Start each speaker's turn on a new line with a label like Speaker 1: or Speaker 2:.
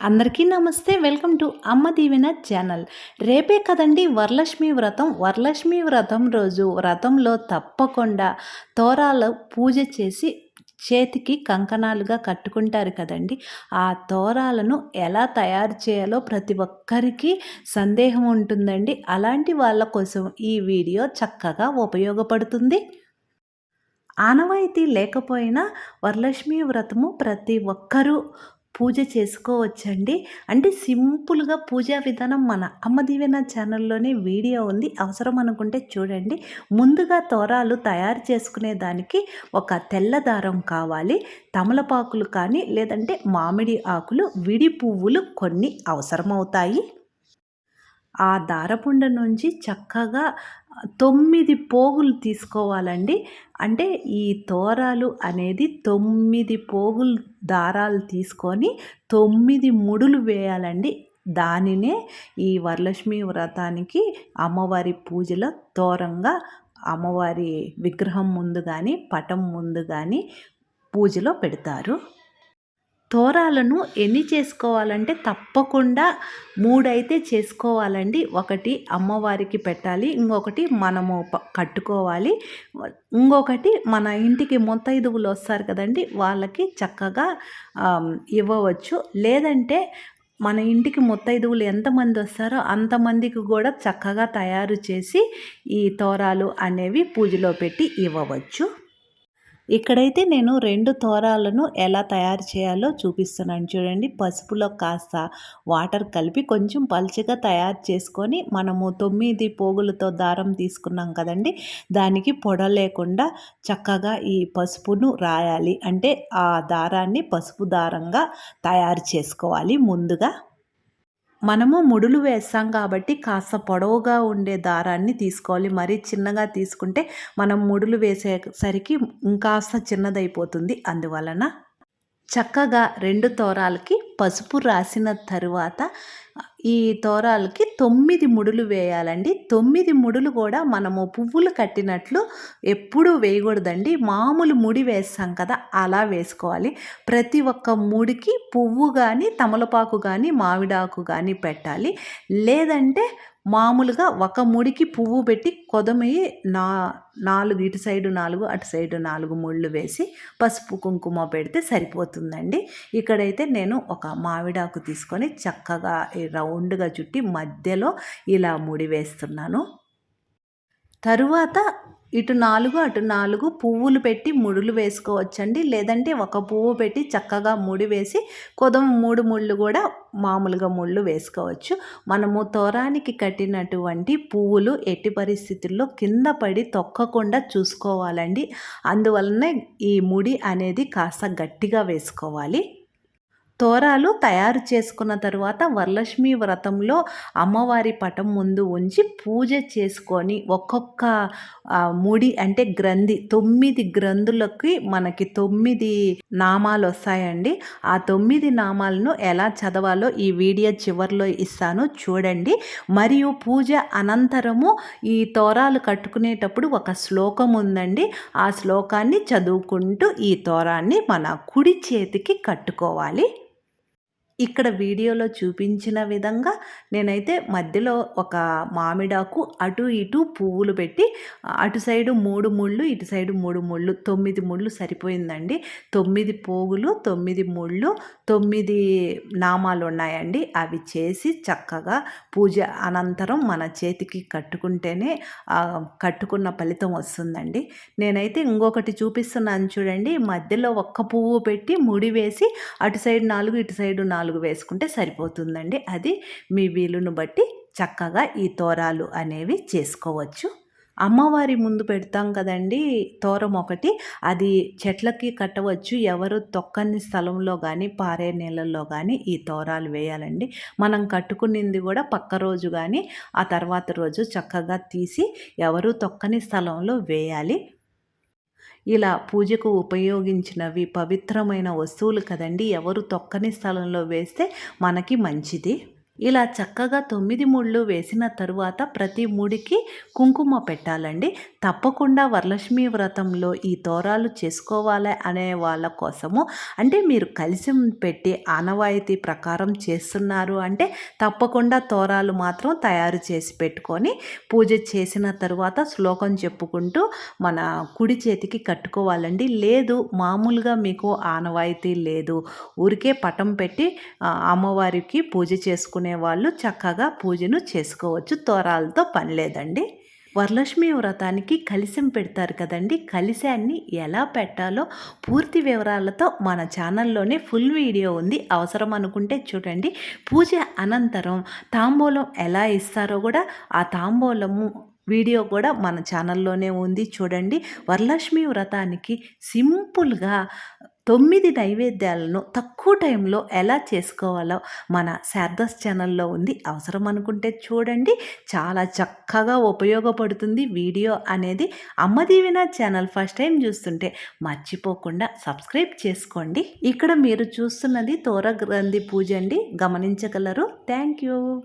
Speaker 1: అందరికీ నమస్తే. Welcome to అమ్మ దీవెన ఛానల్. రేపే కదండి వరలక్ష్మి వ్రతం. వరలక్ష్మి వ్రతం రోజు వ్రతంలో తప్పకుండా తోరాలు పూజ చేసి చేతికి కంకణాలుగా కట్టుకుంటారు కదండి. ఆ తోరాలను ఎలా తయారు చేయాలో ప్రతి ఒక్కరికి సందేహం ఉంటుందండి. అలాంటి వాళ్ళ కోసం ఈ వీడియో చక్కగా ఉపయోగపడుతుంది. ఆనవాయితీ లేకపోయినా వరలక్ష్మి వ్రతము ప్రతి ఒక్కరూ పూజ చేసుకోవచ్చండి. అంటే సింపుల్గా పూజా విధానం మన అమ్మ దీవెన ఛానల్లోనే వీడియో ఉంది. అవసరం అనుకుంటే చూడండి. ముందుగా తోరాలు తయారు చేసుకునే దానికి ఒక తెల్ల దారం కావాలి. తమలపాకులు కానీ లేదంటే మామిడి ఆకులు విడి పువ్వులు కొన్ని అవసరమవుతాయి. ఆ దారపుండ నుంచి చక్కగా తొమ్మిది పోగులు తీసుకోవాలండి. అంటే ఈ తోరాలు అనేది తొమ్మిది పోగులు దారాలు తీసుకొని తొమ్మిది ముడులు వేయాలండి. దానినే ఈ వరలక్ష్మి వ్రతానికి అమ్మవారి పూజలో తోరంగా అమ్మవారి విగ్రహం ముందు కానీ పటం ముందు కానీ పూజలో పెడతారు. తోరాలను ఎన్ని చేసుకోవాలంటే తప్పకుండా మూడైతే చేసుకోవాలండి. ఒకటి అమ్మవారికి పెట్టాలి ఇంకొకటి మనము కట్టుకోవాలి. ఇంకొకటి మన ఇంటికి ముత్తైదువులు వస్తారు కదండి వాళ్ళకి చక్కగా ఇవ్వవచ్చు. లేదంటే మన ఇంటికి మొత్తైదువులు ఎంతమంది వస్తారో అంతమందికి కూడా చక్కగా తయారు చేసి ఈ తోరాలు అనేవి పూజలో పెట్టి ఇవ్వవచ్చు. ఇక్కడైతే నేను రెండు తోరాలను ఎలా తయారు చేయాలో చూపిస్తున్నాను. చూడండి పసుపులో కాస్త వాటర్ కలిపి కొంచెం పలుచగా తయారు చేసుకొని మనము తొమ్మిది పోగులతో దారం తీసుకున్నాం కదండి. దానికి పొడ లేకుండా చక్కగా ఈ పసుపును రాయాలి. అంటే ఆ దారాన్ని పసుపు దారంగా తయారు చేసుకోవాలి ముందుగా. మనము ముడులు వేస్తాం కాబట్టి కాస్త పొడవుగా ఉండే దారాన్ని తీసుకోవాలి. మరీ చిన్నగా తీసుకుంటే మనం ముడులు వేసేసరికి ఇంకాస్త చిన్నదైపోతుంది. అందువలన చక్కగా రెండు తోరాలకి పసుపు రాసిన తరువాత ఈ తోరాలకి తొమ్మిది ముడులు వేయాలండి. తొమ్మిది ముడులు కూడా మనము పువ్వులు కట్టినట్లు ఎప్పుడూ వేయకూడదండి. మామూలు ముడి వేస్తాం కదా అలా వేసుకోవాలి. ప్రతి ఒక్క ముడికి పువ్వు కానీ తమలపాకు కానీ మామిడాకు కానీ పెట్టాలి. లేదంటే మామూలుగా ఒక ముడికి పువ్వు పెట్టి కొదమయ్యి నా నాలుగు ఇటు సైడు నాలుగు అటు సైడు నాలుగు ముళ్ళు వేసి పసుపు కుంకుమ పెడితే సరిపోతుందండి. ఇక్కడైతే నేను ఒక మామిడాకు తీసుకొని చక్కగా రౌండ్గా చుట్టి మధ్యలో ఇలా ముడి వేస్తున్నాను. తరువాత ఇటు నాలుగు అటు నాలుగు పువ్వులు పెట్టి ముడులు వేసుకోవచ్చండి. లేదంటే ఒక పువ్వు పెట్టి చక్కగా ముడి వేసి కొదం మూడు ముళ్ళు కూడా మామూలుగా ముళ్ళు వేసుకోవచ్చు. మనము తోరానికి కట్టినటువంటి పువ్వులు ఎట్టి పరిస్థితుల్లో కింద పడి తొక్కకుండా చూసుకోవాలండి. అందువలనే ఈ ముడి అనేది కాస్త గట్టిగా వేసుకోవాలి. తోరాలు తయారు చేసుకున్న తర్వాత వరలక్ష్మి వ్రతంలో అమ్మవారి పటం ముందు ఉంచి పూజ చేసుకొని ఒక్కొక్క ముడి అంటే గ్రంథి తొమ్మిది గ్రంథులకి మనకి తొమ్మిది నామాలు వస్తాయండి. ఆ తొమ్మిది నామాలను ఎలా చదవాలో ఈ వీడియో చివరిలో ఇస్తాను చూడండి. మరియు పూజ అనంతరము ఈ తోరాలు కట్టుకునేటప్పుడు ఒక శ్లోకం ఉందండి. ఆ శ్లోకాన్ని చదువుకుంటూ ఈ తోరాన్ని మన కుడి చేతికి కట్టుకోవాలి. ఇక్కడ వీడియోలో చూపించిన విధంగా నేనైతే మధ్యలో ఒక మామిడాకు అటు ఇటు పువ్వులు పెట్టి అటు సైడు మూడు ముళ్ళు ఇటు సైడు మూడు ముళ్ళు తొమ్మిది ముళ్ళు సరిపోయిందండి. తొమ్మిది పోగులు తొమ్మిది ముళ్ళు తొమ్మిది నామాలు ఉన్నాయండి. అవి చేసి చక్కగా పూజ అనంతరం మన చేతికి కట్టుకుంటేనే కట్టుకున్న ఫలితం వస్తుందండి. నేనైతే ఇంకొకటి చూపిస్తున్నాను చూడండి. మధ్యలో ఒక్క పువ్వు పెట్టి ముడి వేసి అటు సైడ్ నాలుగు ఇటు సైడు నాలుగు నాలుగు వేసుకుంటే సరిపోతుందండి. అది మీ వీలును బట్టి చక్కగా ఈ తోరాలు అనేవి చేసుకోవచ్చు. అమ్మవారి ముందు పెడతాం కదండి తోరం ఒకటి. అది చెట్లకి కట్టవచ్చు. ఎవరు తొక్కని స్థలంలో కానీ పారే నీళ్ళల్లో కానీ ఈ తోరాలు వేయాలండి. మనం కట్టుకునింది కూడా పక్క రోజు కానీ ఆ తర్వాత రోజు చక్కగా తీసి ఎవరు తొక్కని స్థలంలో వేయాలి. ఇలా పూజకు ఉపయోగించినవి పవిత్రమైన వస్తువులు కదండి ఎవరు తొక్కని స్థలంలో వేస్తే మనకి మంచిది. ఇలా చక్కగా తొమ్మిది ముళ్ళు వేసిన తరువాత ప్రతి ముడికి కుంకుమ పెట్టాలండి. తప్పకుండా వరలక్ష్మి వ్రతంలో ఈ తోరాలు చేసుకోవాలి అనే వాళ్ళ కోసము. అంటే మీరు కలిసి పెట్టి ఆనవాయితీ ప్రకారం చేస్తున్నారు అంటే తప్పకుండా తోరాలు మాత్రం తయారు చేసి పెట్టుకొని పూజ చేసిన తర్వాత శ్లోకం చెప్పుకుంటూ మన కుడి చేతికి కట్టుకోవాలండి. లేదు మామూలుగా మీకు ఆనవాయితీ లేదు. ఊరికే పటం పెట్టి అమ్మవారికి పూజ చేసుకునే వాళ్ళు చక్కగా పూజను చేసుకోవచ్చు. తోరాలతో పని లేదండి. వరలక్ష్మి వ్రతానికి కలిసం పెడతారు కదండి. కలిశాన్ని ఎలా పెట్టాలో పూర్తి వివరాలతో మన ఛానల్లోనే ఫుల్ వీడియో ఉంది. అవసరం అనుకుంటే చూడండి. పూజ అనంతరం తాంబూలం ఎలా ఇస్తారో కూడా ఆ తాంబూలము వీడియో కూడా మన ఛానల్లోనే ఉంది. చూడండి. వరలక్ష్మి వ్రతానికి సింపుల్గా తొమ్మిది నైవేద్యాలను తక్కువ టైంలో ఎలా చేసుకోవాలో మన శారదాస్ ఛానల్లో ఉంది. అవసరం అనుకుంటే చూడండి. చాలా చక్కగా ఉపయోగపడుతుంది వీడియో అనేది. అమ్మదీవిన ఛానల్ ఫస్ట్ టైం చూస్తుంటే మర్చిపోకుండా సబ్స్క్రైబ్ చేసుకోండి. ఇక్కడ మీరు చూస్తున్నది తోర గ్రంథి పూజ అండి. గమనించగలరు. Thank you.